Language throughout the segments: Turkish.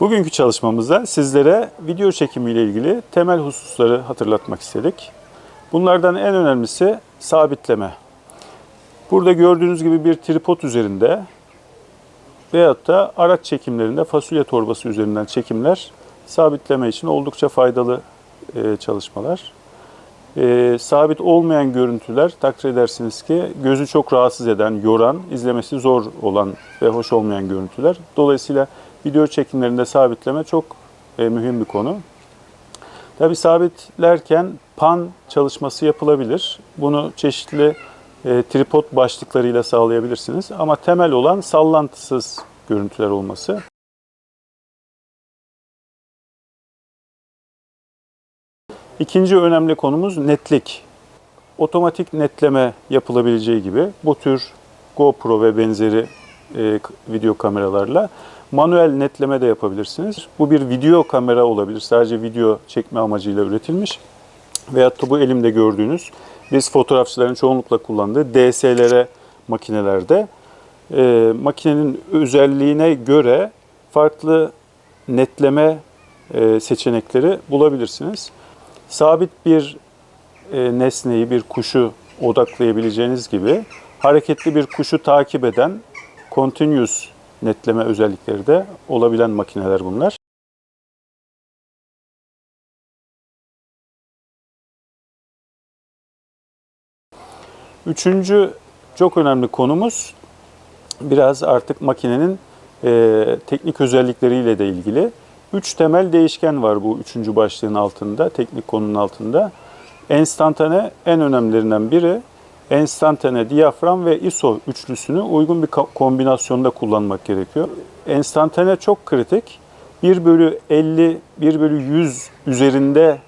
Bugünkü çalışmamızda sizlere video çekimi ile ilgili temel hususları hatırlatmak istedik. Bunlardan en önemlisi sabitleme. Burada gördüğünüz gibi bir tripod üzerinde veyahut da araç çekimlerinde fasulye torbası üzerinden çekimler sabitleme için oldukça faydalı e, çalışmalar. E, sabit olmayan görüntüler takdir edersiniz ki gözü çok rahatsız eden, yoran, izlemesi zor olan ve hoş olmayan görüntüler. Dolayısıyla video çekimlerinde sabitleme çok e, mühim bir konu. Tabi sabitlerken pan çalışması yapılabilir. Bunu çeşitli e, tripod başlıklarıyla sağlayabilirsiniz. Ama temel olan sallantısız görüntüler olması. İkinci önemli konumuz netlik. Otomatik netleme yapılabileceği gibi bu tür GoPro ve benzeri e, video kameralarla manuel netleme de yapabilirsiniz. Bu bir video kamera olabilir. Sadece video çekme amacıyla üretilmiş. Veyahut da bu elimde gördüğünüz biz fotoğrafçıların çoğunlukla kullandığı DSLR makinelerde e, makinenin özelliğine göre farklı netleme e, seçenekleri bulabilirsiniz. Sabit bir e, nesneyi, bir kuşu odaklayabileceğiniz gibi hareketli bir kuşu takip eden continuous netleme özellikleri de olabilen makineler bunlar. Üçüncü çok önemli konumuz biraz artık makinenin e, teknik özellikleriyle de ilgili. Üç temel değişken var bu üçüncü başlığın altında, teknik konunun altında. Enstantane en önemlilerinden biri. Enstantane, diyafram ve ISO üçlüsünü uygun bir kombinasyonda kullanmak gerekiyor. Enstantane çok kritik. 1 bölü 50, 1 bölü 100 üzerinde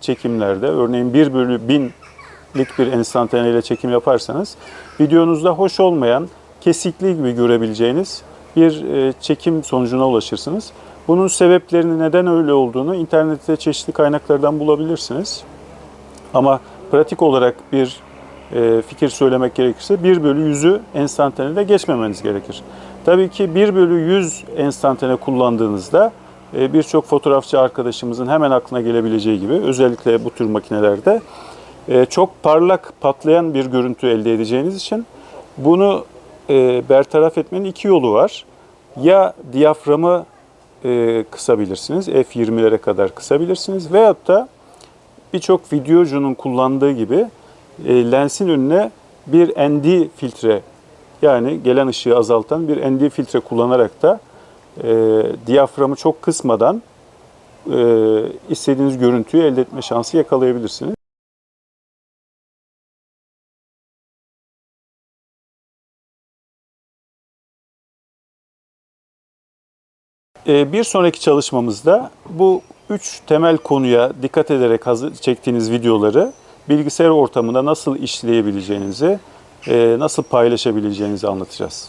çekimlerde, örneğin 1 bölü 1000'lik bir enstantane ile çekim yaparsanız, videonuzda hoş olmayan, kesikli gibi görebileceğiniz bir e, çekim sonucuna ulaşırsınız. Bunun sebeplerini neden öyle olduğunu internette çeşitli kaynaklardan bulabilirsiniz. Ama pratik olarak bir fikir söylemek gerekirse 1 bölü 100'ü enstantanede geçmemeniz gerekir. Tabii ki 1 bölü 100 enstantane kullandığınızda e, birçok fotoğrafçı arkadaşımızın hemen aklına gelebileceği gibi özellikle bu tür makinelerde e, çok parlak patlayan bir görüntü elde edeceğiniz için bunu bertaraf etmenin iki yolu var. Ya diyaframı kısabilirsiniz, f20'lere kadar kısabilirsiniz veyahut da birçok videocunun kullandığı gibi e, lensin önüne bir ND filtre yani gelen ışığı azaltan bir ND filtre kullanarak da e, diyaframı çok kısmadan e, istediğiniz görüntüyü elde etme şansı yakalayabilirsiniz. E, bir sonraki çalışmamızda bu üç temel konuya dikkat ederek hazır, çektiğiniz videoları bilgisayar ortamında nasıl işleyebileceğinizi, e, nasıl paylaşabileceğinizi anlatacağız.